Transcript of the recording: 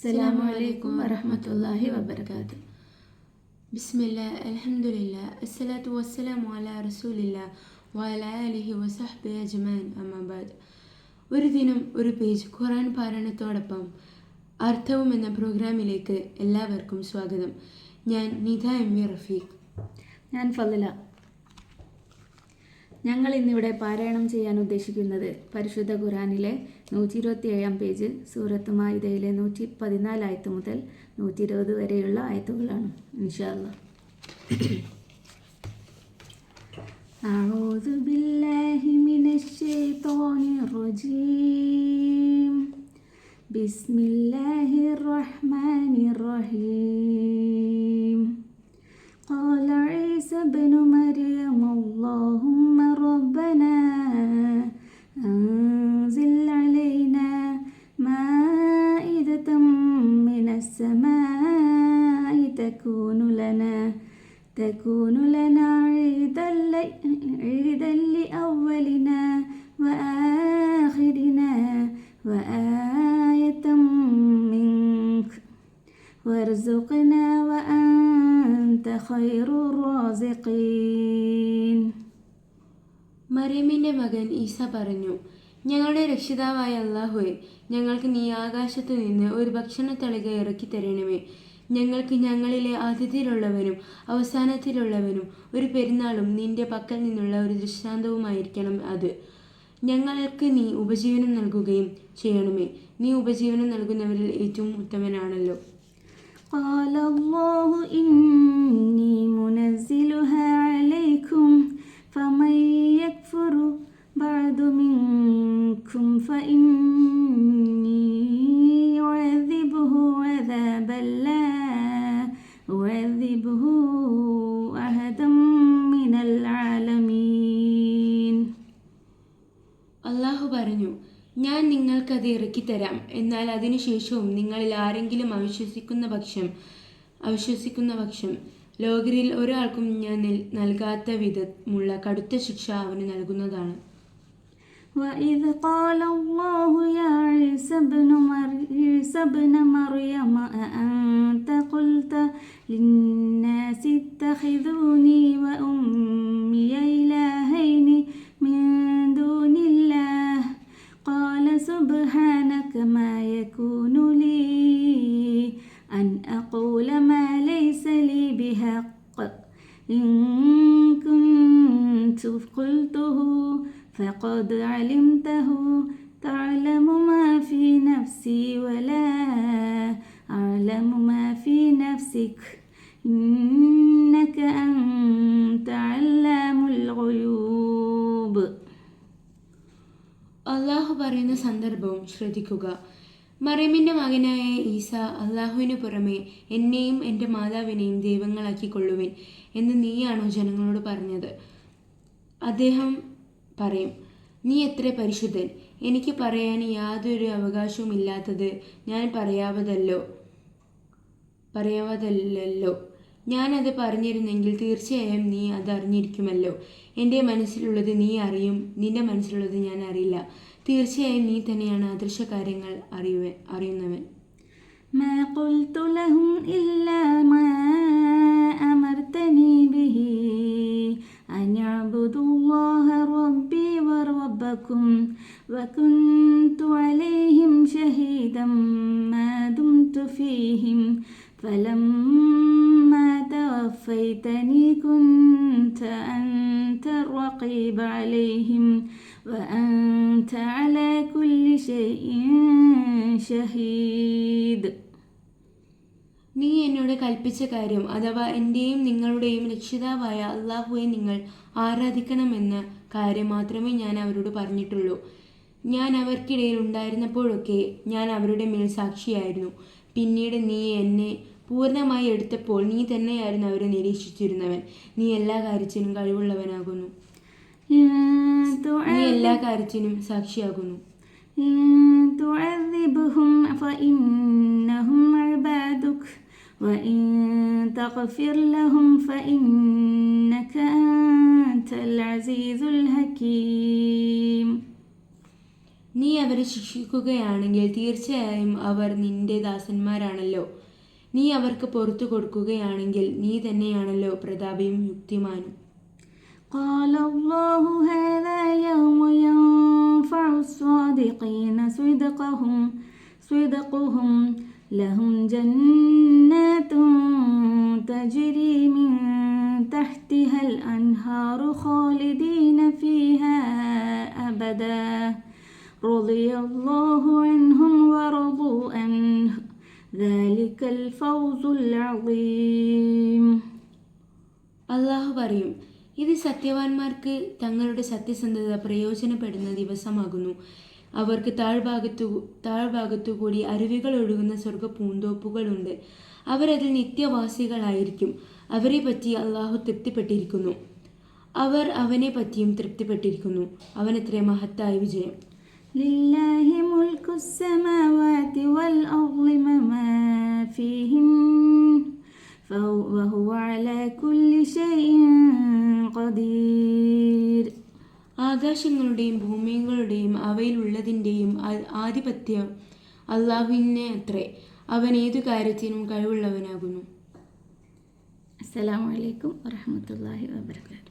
അസ്സലാമു അലൈക്കും വറഹ്മത്തുള്ളാഹി വബർക്കാത്തു ബിസ്മില്ല അൽഹംദുലില്ല അസ്സലാത്തു വസ്സലാമു അലാ റസൂലില്ല വഅല ആലിഹി വസഹ്ബി അജ്മാൻ അമ്മാബാദ് ഒരു ദിനം ഒരു പേജ് ഖുറാൻ പാരായണത്തോടൊപ്പം അർത്ഥവും എന്ന പ്രോഗ്രാമിലേക്ക് എല്ലാവർക്കും സ്വാഗതം ഞാൻ നിധ എം വി റഫീഖ് ഞാൻ ഫലില ഞങ്ങൾ ഇന്നിവിടെ പാരായണം ചെയ്യാൻ ഉദ്ദേശിക്കുന്നത് പരിശുദ്ധ ഖുറാനിലെ നൂറ്റി ഇരുപത്തി ഏഴാം പേജ് സൂറത്ത് മായിദയിലെ നൂറ്റി പതിനാല് ആയത്ത് മുതൽ നൂറ്റി ഇരുപത് വരെയുള്ള ആയത്തുകളാണ് ഇൻഷാല്ല أعوذ بالله من الشيطان الرجيم بسم الله الرحمن الرحيم قال عيسى ابن مريم اللهم ربنا أنزل علينا مائدة من السماء تكون لنا تكون لنا عيدا عيدا لأولنا وآخرنا وآية منك. وارزقنا وأنت خير الرازقين. മറിയമിന്റെ മകൻ ഈസ പറഞ്ഞു ഞങ്ങളുടെ രക്ഷിതാവായ അള്ളാഹുവെ ഞങ്ങൾക്ക് നീ ആകാശത്തു നിന്ന് ഒരു ഭക്ഷണത്തളിക ഇറക്കി തരണമേ. ഞങ്ങൾക്ക് ഞങ്ങളിലെ ആദ്യത്തിലുള്ളവനും അവസാനത്തിലുള്ളവനും ഒരു പെരുന്നാളും നിന്റെ പക്കൽ നിന്നുള്ള ഒരു ദൃഷ്ടാന്തവുമായിരിക്കണം അത്. ഞങ്ങൾക്ക് നീ ഉപജീവനം നൽകുകയും ചെയ്യണമേ. നീ ഉപജീവനം നൽകുന്നവരിൽ ഏറ്റവും ഉത്തമനാണല്ലോ. പറഞ്ഞു ഞാൻ നിങ്ങൾക്കത് ഇറക്കിത്തരാം എന്നാൽ അതിനുശേഷവും നിങ്ങളിൽ ആരെങ്കിലും അവിശ്വസിക്കുന്ന പക്ഷം അവിശ്വസിക്കുന്ന പക്ഷം ലോകരിൽ ഒരാൾക്കും ഞാൻ നൽ- നൽകാത്ത വിധമുള്ള കടുത്ത ശിക്ഷ അവന് നൽകുന്നതാണ് وإذ قال الله يا عيسى ابن مر- عيسى ابن مريم أأنت قلت للناس اتخذوني وأمي إلهين سبحانك ما يكون لي أن أقول ما ليس لي بحق. إن كنت قلته فقد علمته. تعلم ما في نفسي ولا أعلم ما في نفسك. إنك أنت علام الغيوب. അള്ളാഹു പറയുന്ന സന്ദർഭവും ശ്രദ്ധിക്കുക. മറിയമിന്റെ മകനായ ഈസ അള്ളാഹുവിന് പുറമെ എന്നെയും എന്റെ മാതാവിനെയും ദൈവങ്ങളാക്കി ദൈവങ്ങളാക്കിക്കൊള്ളുവിൻ എന്ന് നീയാണോ ജനങ്ങളോട് പറഞ്ഞത്? അദ്ദേഹം പറയും നീ എത്ര പരിശുദ്ധൻ? എനിക്ക് പറയാൻ യാതൊരു അവകാശവും ഇല്ലാത്തത് ഞാൻ പറയാവതല്ലോ പറയാവതല്ലോ ഞാനത് പറഞ്ഞിരുന്നെങ്കിൽ തീർച്ചയായും നീ അത് അറിഞ്ഞിരിക്കുമല്ലോ എൻ്റെ മനസ്സിലുള്ളത് നീ അറിയും നിന്റെ മനസ്സിലുള്ളത് ഞാൻ അറിയില്ല തീർച്ചയായും നീ തന്നെയാണ് അദൃശ്യ കാര്യങ്ങൾ അറിയുവ അറിയുന്നവൻ ما قلت لهم إلا ما أمرتني به أن اعبدوا الله ربي وربكم وكنت عليهم شهيدا ما دمت فيهم فلما توفيتني كنت أنت الرقيب عليهم وأنت على كل شيء شهيد നീ എന്നോട് കൽപ്പിച്ച കാര്യം അഥവാ എൻ്റെയും നിങ്ങളുടെയും രക്ഷിതാവായ അള്ളാഹുവെ നിങ്ങൾ ആരാധിക്കണമെന്ന കാര്യം മാത്രമേ ഞാൻ അവരോട് പറഞ്ഞിട്ടുള്ളൂ ഞാൻ അവർക്കിടയിൽ ഉണ്ടായിരുന്നപ്പോഴൊക്കെ ഞാൻ അവരുടെ മേൽ സാക്ഷിയായിരുന്നു പിന്നീട് നീ എന്നെ പൂർണ്ണമായി എടുത്തപ്പോൾ നീ തന്നെയായിരുന്നു അവരെ നിരീക്ഷിച്ചിരുന്നവൻ നീ എല്ലാ കാര്യത്തിനും കഴിവുള്ളവനാകുന്നു إن നീ تعذب- എല്ലാ കാര്യത്തിനും സാക്ഷിയാകുന്നു إن تعذبهم فإنهم عبادك وإن تغفر لهم فإنك أنت العزيز الحكيم നീ അവരെ ശിക്ഷിക്കുകയാണെങ്കിൽ തീർച്ചയായും അവർ നിന്റെ ദാസന്മാരാണല്ലോ നീ അവർക്ക് പുറത്തു കൊടുക്കുകയാണെങ്കിൽ നീ തന്നെയാണല്ലോ പ്രതാപിയും യുക്തിമാനും قال الله هذا يوم ينفع الصادقين صدقهم صدقهم لهم جنات تجري من تحتها الأنهار خالدين فيها أبدا رضي الله عنهم ورضوا عنه ذلك الفوز العظيم അള്ളാഹു പറയും ഇത് സത്യവാന്മാർക്ക് തങ്ങളുടെ സത്യസന്ധത പ്രയോജനപ്പെടുന്ന ദിവസമാകുന്നു അവർക്ക് താഴ്ഭാഗത്തു താഴ്ഭാഗത്തു കൂടി അരുവികൾ ഒഴുകുന്ന സ്വർഗ പൂന്തോപ്പുകളുണ്ട് അവരതിൽ നിത്യവാസികളായിരിക്കും അവരെ പറ്റി അള്ളാഹു തൃപ്തിപ്പെട്ടിരിക്കുന്നു അവർ അവനെ പറ്റിയും തൃപ്തിപ്പെട്ടിരിക്കുന്നു അവനത്ര മഹത്തായ വിജയം لله ملك السماوات والأرض وما فيهن فهو وهو على كل شيء قدير ആകാശങ്ങളുടെയും ഭൂമികളുടെയും അവയിലുള്ളതിൻ്റെയും ആ- ആധിപത്യം അള്ളാഹുവിനെ അത്രേ അവൻ ഏതു കാര്യത്തിനും കഴിവുള്ളവനാകുന്നു السلام عليكم ورحمة الله وبركاته